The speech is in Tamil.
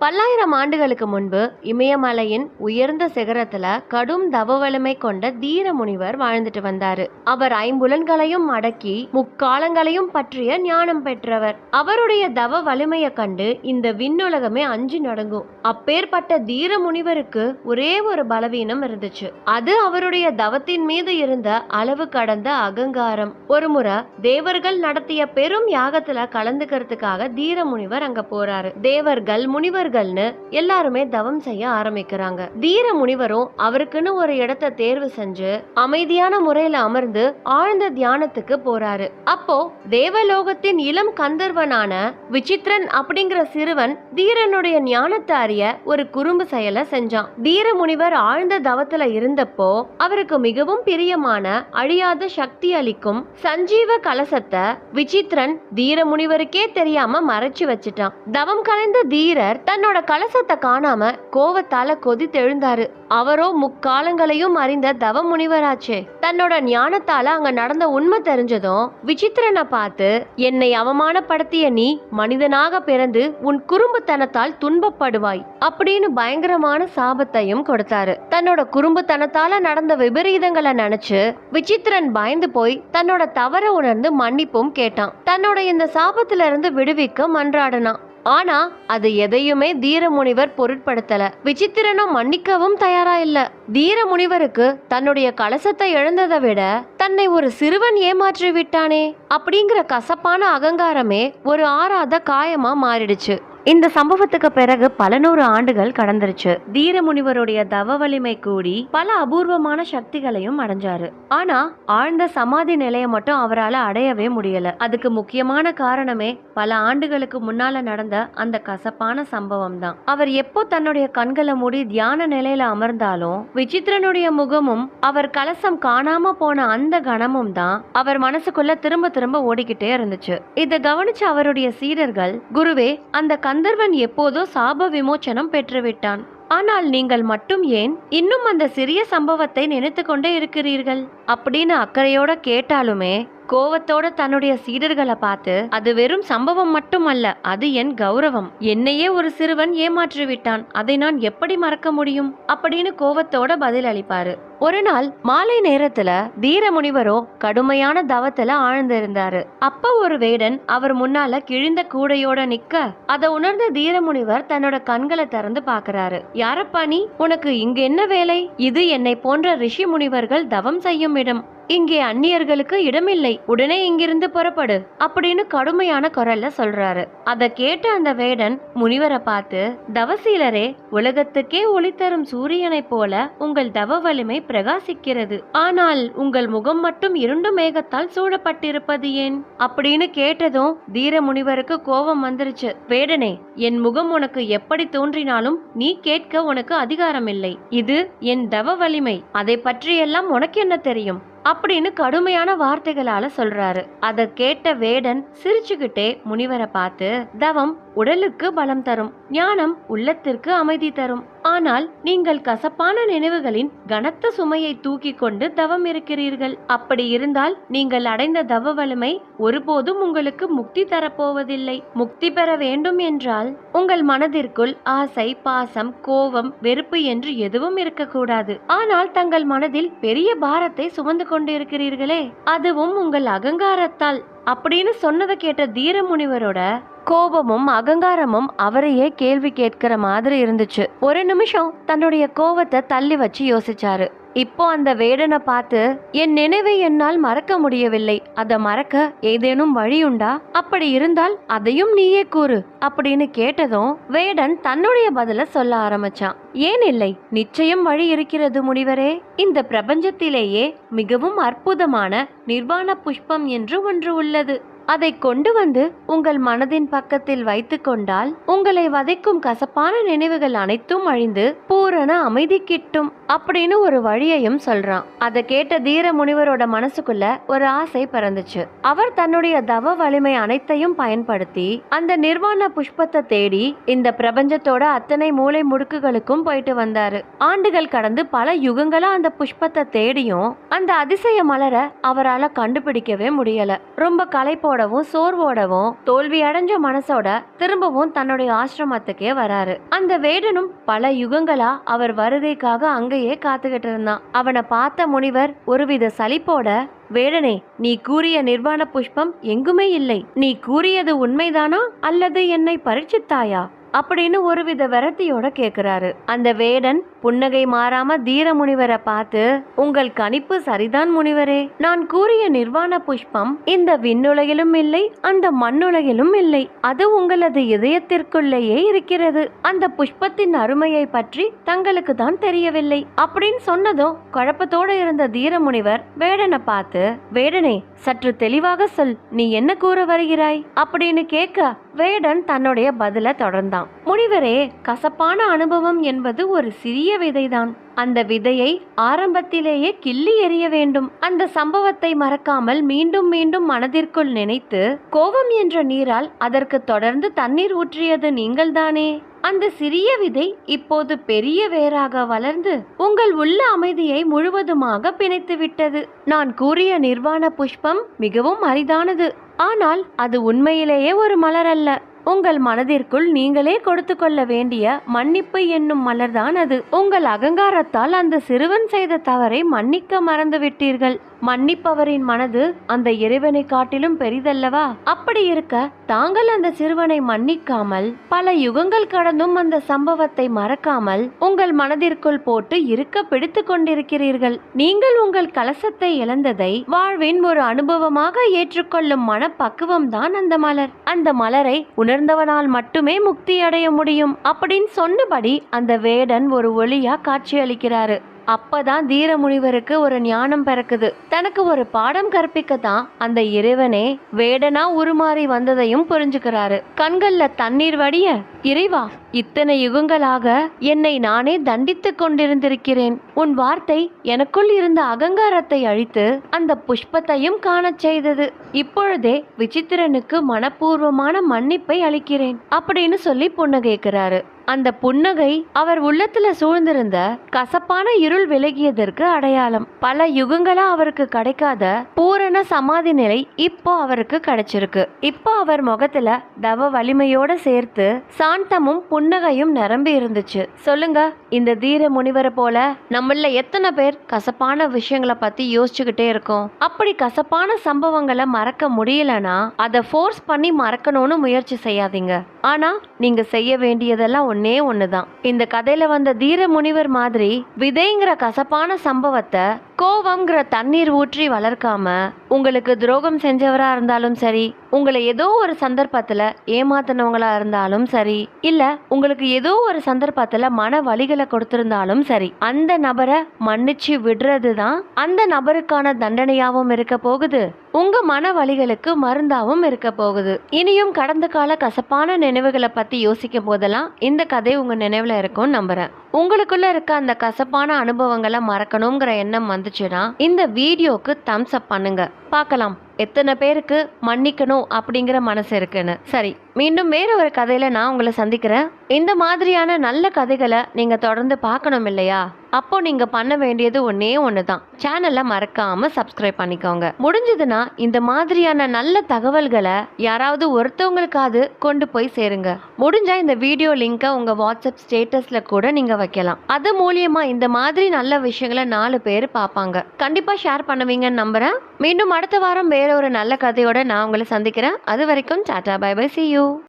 பல்லாயிரம் ஆண்டுகளுக்கு முன்பு இமயமலையின் உயர்ந்த சிகரத்துல கடும் தவ வலிமை கொண்ட தீர முனிவர் வாழ்ந்துட்டு வந்தாரு. அவர் ஐம்புலன்களையும் அடக்கி முக்காலங்களையும் பற்றிய ஞானம் பெற்றவர். அவருடைய தவ வலிமையை கண்டு இந்த விண்ணுலகமே அஞ்சு நடங்கும். அப்பேற்பட்ட தீர முனிவருக்கு ஒரே ஒரு பலவீனம் இருந்துச்சு. அது அவருடைய தவத்தின் மீது இருந்த அளவு கடந்த அகங்காரம். ஒருமுறை தேவர்கள் நடத்திய பெரும் யாகத்துல கலந்துக்கிறதுக்காக தீர முனிவர் அங்க போறாரு. தேவர்கள் முனிவர் முனிவர்கள்னு எல்லாருமே தவம் செய்ய ஆரம்பிக்கிறாங்க. தீர முனிவரும் அவருக்குன்னு ஒரு இடத்த தேர்வு செஞ்சு அமைதியான முறையில அமர்ந்து ஆழ்ந்த தியானத்துக்கு போறாரு. அப்போ தேவலோகத்தின் இளம் கந்தர்வனான விசித்ரன் அப்படிங்கிற சிறுவன் தீரனுடைய ஞானத்தை அறிய ஒரு குறும்பு செயலை செஞ்சான். தீர முனிவர் ஆழ்ந்த தவத்துல இருந்தப்போ அவருக்கு மிகவும் பிரியமான அழியாத சக்தி அளிக்கும் சஞ்சீவ கலசத்தை விசித்ரன் தீர முனிவருக்கே தெரியாம மறைச்சு வச்சிட்டான். தவம் கலைந்த தீரர் தன்னோட கலசத்தை காணாம கோவத்தால கொதித்தெழுந்தாரு. அவரோ முக்காலங்களையும் அறிந்த தவ முனிவராச்சே. தன்னோட ஞானத்தால அங்க நடந்த உண்மை தெரிஞ்சதும் விசித்திரனை பார்த்து என்னை அவமானப்படுத்திய நீ மனிதனாக பிறந்து உன் குறும்புத்தனத்தால் துன்பப்படுவாய் அப்படின்னு பயங்கரமான சாபத்தையும் கொடுத்தாரு. தன்னோட குறும்புத்தனத்தால நடந்த விபரீதங்களை நினைச்சு விசித்திரன் பயந்து போய் தன்னோட தவற உணர்ந்து மன்னிப்பும் கேட்டான். தன்னோட இந்த சாபத்திலிருந்து விடுவிக்க மன்றாடனான். ஆனா அது எதையுமே தீரமுனிவர் பொருட்படுத்தல. விசித்திரனும் மன்னிக்கவும் தயாரா இல்ல தீரமுனிவருக்கு தன்னுடைய கலசத்தை இழந்ததை விட தன்னை ஒரு சிறுவன் ஏமாற்றி விட்டானே அப்படிங்கிற கசப்பான அகங்காரமே ஒரு ஆறாத காயமா மாறிடுச்சு. இந்த சம்பவத்துக்கு பிறகு பல நூறு ஆண்டுகள் கடந்துருச்சு. தீரமுனிவருடைய தவ வலிமை கூடி பல அபூர்வமான சக்திகளையும் அடைஞ்சாரு. ஆனா ஆழ்ந்த சமாதி நிலையை மட்டும் அவரால் அடையவே முடியல. அதுக்கு முக்கியமான காரணமே பல ஆண்டுகளுக்கு முன்னால நடந்த அந்த கசப்பான சம்பவம் தான் அவர் எப்போ தன்னுடைய கண்களை மூடி தியான நிலையில அமர்ந்தாலும் விசித்திரனுடைய முகமும் அவர் கலசம் காணாம போன அந்த கணமும் தான் அவர் மனசுக்குள்ள திரும்ப திரும்ப ஓடிக்கிட்டே இருந்துச்சு. இதை கவனிச்ச அவருடைய சீடர்கள் குருவே அந்த கந்தர்வன் எப்போதோ சாப விமோச்சனம் பெற்றுவிட்டான். ஆனால் நீங்கள் மட்டும் ஏன் இன்னும் அந்த சிறிய சம்பவத்தை நினைத்து கொண்டே இருக்கிறீர்கள்? அப்படின்னு அக்கறையோட கேட்டாலுமே கோவத்தோட தன்னுடைய சீடர்களை பார்த்து அது வெறும் சம்பவம் மட்டுமல்ல அது என் கௌரவம். என்னையே ஒரு சிறுவன் ஏமாற்றி விட்டான் அதை நான் எப்படி மறக்க முடியும்? அப்படின்னு கோவத்தோட பதில் அளிப்பாரு ஒரு நாள் மாலை நேரத்துல தீரமுனிவரோ கடுமையான தவத்துல ஆழ்ந்திருந்தாரு. அப்ப ஒரு வேடன் அவர் முன்னால கிழிந்த கூடையோட நிக்க அதை உணர்ந்த தீரமுனிவர் தன்னோட கண்களை திறந்து பாக்குறாரு. யாரப்பா நீ? உனக்கு இங்க என்ன வேலை? இது என்னை போன்ற ரிஷி முனிவர்கள் தவம் செய்யும் இடம். இங்கே அந்நியர்களுக்கு இடமில்லை. உடனே இங்கிருந்து புறப்படு அப்படின்னு கடுமையான குரல்ல சொல்றாரு. அதை கேட்ட அந்த வேடன் முனிவரை பார்த்து தவசீலரே உலகத்துக்கே ஒளி தரும் சூரியனைப் போல உங்கள் தவ வலிமை பிரகாசிக்கிறது. ஆனால் உங்கள் முகம் மட்டும் இருண்டு மேகத்தால் சூழப்பட்டிருப்பது ஏன்? அப்படின்னு கேட்டதும் தீர முனிவருக்கு கோபம் வந்துருச்சு. வேடனே என் முகம் உனக்கு எப்படி தோன்றினாலும் நீ கேட்க உனக்கு அதிகாரம் இல்லை இது என் தவ வலிமை. அதை பற்றியெல்லாம் உனக்கு என்ன தெரியும்? அப்படின்னு கடுமையான வார்த்தைகளால சொல்றாரு. அதை கேட்ட வேடன் சிரிச்சுக்கிட்டே முனிவரை பார்த்து தவம் உடலுக்கு பலம் தரும் ஞானம் உள்ளத்திற்கு அமைதி தரும். ஆனால் நீங்கள் கசப்பான நினைவுகளின் கனத்த சுமையை தூக்கி கொண்டு தவம் இருக்கிறீர்கள். அப்படி இருந்தால் நீங்கள் அடைந்த தவ வலிமை ஒருபோதும் உங்களுக்கு முக்தி தரப்போவதில்லை. முக்தி பெற வேண்டும் என்றால் உங்கள் மனதிற்குள் ஆசை பாசம் கோபம் வெறுப்பு என்று எதுவும் இருக்கக்கூடாது. ஆனால் தங்கள் மனதில் பெரிய பாரத்தை சுமந்து கொண்டிருக்கிறீர்களே அதுவும் உங்கள் அகங்காரத்தால். அப்படின்னு சொன்னதை கேட்ட தீர முனிவரோட கோபமும் அகங்காரமும் அவரையே கேள்வி கேட்கிற மாதிரி இருந்துச்சு. ஒரு நிமிஷம் தன்னுடைய கோபத்தை தள்ளி வச்சு யோசிச்சாரு. இப்போ அந்த வேடனை பார்த்து என் நினைவை என்னால் மறக்க முடியவில்லை. அதை மறக்க ஏதேனும் வழி உண்டா அப்படி இருந்தால் அதையும் நீயே கூறு அப்படின்னு கேட்டதும் வேடன் தன்னுடைய பதில சொல்ல ஆரம்பிச்சான். ஏன் இல்லை? நிச்சயம் வழி இருக்கிறது முனிவரே. இந்த பிரபஞ்சத்திலேயே மிகவும் அற்புதமான நிர்வாண புஷ்பம் என்று ஒன்று உள்ளது. அதை கொண்டு வந்து உங்கள் மனதின் பக்கத்தில் வைத்துக்கொண்டால் உங்களை வதைக்கும் கசப்பான நினைவுகள் அனைத்தும் அழிந்து பூரண அமைதி கிட்டும் அப்படின்னு ஒரு வழியையும் சொல்றான். அதை கேட்ட தீர முனிவரோட மனசுக்குள்ள ஒரு ஆசை பிறந்துச்சு. அவர் தன்னுடைய தவ வலிமை அனைத்தையும் பயன்படுத்தி அந்த நிர்வாண புஷ்பத்தை தேடி இந்த பிரபஞ்சத்தோட அத்தனை மூளை முடுக்குகளுக்கும் போயிட்டு வந்தாரு. ஆண்டுகள் கடந்து பல யுகங்களா அந்த புஷ்பத்தை தேடியும் அந்த அதிசய மலரை அவரால் கண்டுபிடிக்கவே முடியல. ரொம்ப களைப்போட கஷ்டத்தோடவும் சோர்வோடவும் தோல்வி அடைஞ்ச மனசோட திரும்பவும் தன்னுடைய ஆசிரமத்துக்கே வராரு. அந்த வேடனும் பல யுகங்களா அவர் வருகைக்காக அங்கேயே காத்துக்கிட்டு இருந்தான். அவனை பார்த்த முனிவர் ஒருவித சலிப்போட வேடனே நீ கூறிய நிர்வாண புஷ்பம் எங்குமே இல்லை. நீ கூறியது உண்மைதானா அல்லது என்னை பரீட்சித்தாயா? அப்படின்னு ஒருவித விரத்தியோட கேட்குறாரு அந்த வேடன் புன்னகை மாறாம தீர முனிவரை பார்த்து உங்கள் கணிப்பு சரிதான் முனிவரே. நான் கூறிய நிர்வாண புஷ்பம் இந்த விண்ணுலகிலும் இல்லை அந்த மண்ணுலகிலும் இல்லை. அது உங்களது இதயத்திற்குள்ளேயே இருக்கிறது. அந்த புஷ்பத்தின் அருமையை பற்றி தங்களுக்கு தான் தெரியவில்லை. அப்படின்னு சொன்னதும் குழப்பத்தோடு இருந்த தீரமுனிவர் வேடனை பார்த்து வேடனே சற்று தெளிவாக சொல் நீ என்ன கூற வருகிறாய்? அப்படின்னு கேட்க வேடன் தன்னுடைய பதில தொடர்ந்தான். முனிவரே கசப்பான அனுபவம் என்பது ஒரு சிறிய விதைதான். அந்த விதையை ஆரம்பத்திலேயே கிள்ளி எறிய வேண்டும். அந்த சம்பவத்தை மறக்காமல் மீண்டும் மீண்டும் மனதிற்குள் நினைத்து கோபம் என்ற நீரால் அதற்கு தொடர்ந்து தண்ணீர் ஊற்றியது நீங்கள்தானே? அந்த சிறிய விதை இப்போது பெரிய வேராக வளர்ந்து உங்கள் உள்ள அமைதியை முழுவதுமாக பிணைத்து விட்டது நான் கூறிய நிர்வாண புஷ்பம் மிகவும் அரிதானது. ஆனால் அது உண்மையிலேயே ஒரு மலர் அல்ல. உங்கள் மனதிற்குள் நீங்களே கொடுத்து கொள்ள வேண்டிய மன்னிப்பு என்னும் மலர்தான் அது. உங்கள் அகங்காரத்தால் அந்த சிறுவன் செய்த தவறை மன்னிக்க மறந்துவிட்டீர்கள். மன்னிப்பவரின் மனது அந்த இறைவனை காட்டிலும் பெரிதல்லவா? அப்படி இருக்க தாங்கள் அந்த சிறுவனை மன்னிக்காமல் பல யுகங்கள் கடந்தும் அந்த சம்பவத்தை மறக்காமல் உங்கள் மனதிற்குள் போட்டு இருக்க பிடித்து கொண்டிருக்கிறீர்கள். நீங்கள் உங்கள் கலசத்தை இழந்ததை வாழ்வின் ஒரு அனுபவமாக ஏற்றுக்கொள்ளும் மனப்பக்குவம் தான் அந்த மலர். அந்த மலரை உணர்ந்தவனால் மட்டுமே முக்தி அடைய முடியும். அப்படின்னு சொன்னபடி அந்த வேடன் ஒரு ஒளியா காட்சியளிக்கிறாரு. அப்பதான் தீரமுனிவருக்கு ஒரு ஞானம் பிறக்குது. தனக்கு ஒரு பாடம் கற்பிக்க தான் அந்த இறைவனே வேடனா உருமாறி வந்ததையும் புரிஞ்சுக்கிறாரு. கண்கள்ல தண்ணீர் வடிய இறைவா இத்தனை யுகங்களாக என்னை நானே தண்டித்துக் கொண்டிருந்திருக்கிறேன். உன் வார்த்தை எனக்குள் இருந்த அகங்காரத்தை அழித்து அந்த புஷ்பத்தையும் காணச் செய்தது. இப்பொழுதே விசித்திரனுக்கு மனப்பூர்வமான மன்னிப்பை அளிக்கிறேன். அப்படின்னு சொல்லி புன்னகைக்கிறாரு. அந்த புன்னகை அவர் உள்ளத்துல சூழ்ந்திருந்த கசப்பான இருள் விலகியதற்கு அடையாளம். பல யுகங்களா அவருக்கு கிடைக்காத பூரண சமாதி நிலை இப்போ அவருக்கு கிடைச்சிருக்கு. இப்போ அவர் முகத்துல தவ வலிமையோட சேர்த்து சாந்தமும் புன்னகையும் நிரம்பி இருந்துச்சு. சொல்லுங்க இந்த தீர முனிவரை போல நம்மள எத்தனை பேர் கசப்பான விஷயங்களை பத்தி யோசிச்சுக்கிட்டே இருக்கோம். அப்படி கசப்பான சம்பவங்களை மறக்க முடியலனா அதை ஃபோர்ஸ் பண்ணி மறக்கணும்னு முயற்சி செய்யாதீங்க. ஆனால் நீங்கள் செய்ய வேண்டியதெல்லாம் ஒன்றே ஒன்று தான் இந்த கதையில் வந்த தீர முனிவர் மாதிரி விதைங்கிற கசப்பான சம்பவத்தை கோவம்ங்கிற தண்ணீர் ஊற்றி வளர்க்காம உங்களுக்கு துரோகம் செஞ்சவராக இருந்தாலும் சரி உங்களை ஏதோ ஒரு சந்தர்ப்பத்தில் ஏமாத்தினவங்களா இருந்தாலும் சரி இல்லை உங்களுக்கு ஏதோ ஒரு சந்தர்ப்பத்தில் மன வழிகளை கொடுத்துருந்தாலும் சரி அந்த நபரை மன்னிச்சு விடுறது தான் அந்த நபருக்கான தண்டனையாகவும் இருக்க போகுது. உங்கள் மன வழிகளுக்கு மருந்தாகவும் இருக்க போகுது. இனியும் கடந்த கால கசப்பான நினைவுகளை பற்றி யோசிக்கும் போதெல்லாம் இந்த கதை உங்கள் நினைவில் இருக்கும்னு நம்புகிறேன் உங்களுக்குள்ளே இருக்க அந்த கசப்பான அனுபவங்களை மறக்கணுங்கிற எண்ணம் வந்துச்சுன்னா இந்த வீடியோக்கு தம்ஸ் அப் பண்ணுங்க. பார்க்கலாம். எத்தனை பேருக்கு மன்னிக்கணும் அப்படிங்கிற மனசு இருக்குன்னு. சரி மீண்டும் வேற ஒரு கதையில் நான் உங்களை சந்திக்கிறேன். இந்த மாதிரியான நல்ல கதைகளை நீங்கள் தொடர்ந்து பார்க்கணும் இல்லையா? அப்போ நீங்க பண்ண வேண்டியது ஒன்னே ஒன்று தான் சேனலை மறக்காம சப்ஸ்கிரைப் பண்ணிக்கோங்க. முடிஞ்சதுன்னா இந்த மாதிரியான நல்ல தகவல்களை யாராவது ஒருத்தவங்களுக்காவது கொண்டு போய் சேருங்க. முடிஞ்சா இந்த வீடியோ லிங்கை உங்க வாட்ஸ்அப் ஸ்டேட்டஸ்ல கூட நீங்க வைக்கலாம். அது மூலியமா இந்த மாதிரி நல்ல விஷயங்களை நாலு பேர் பார்ப்பாங்க. கண்டிப்பா ஷேர் பண்ணுவீங்கன்னு நம்புறேன். மீண்டும் அடுத்த வாரம் வேற ஒரு நல்ல கதையோட நான் உங்களை சந்திக்கிறேன். அது வரைக்கும் tata bye bye see you you.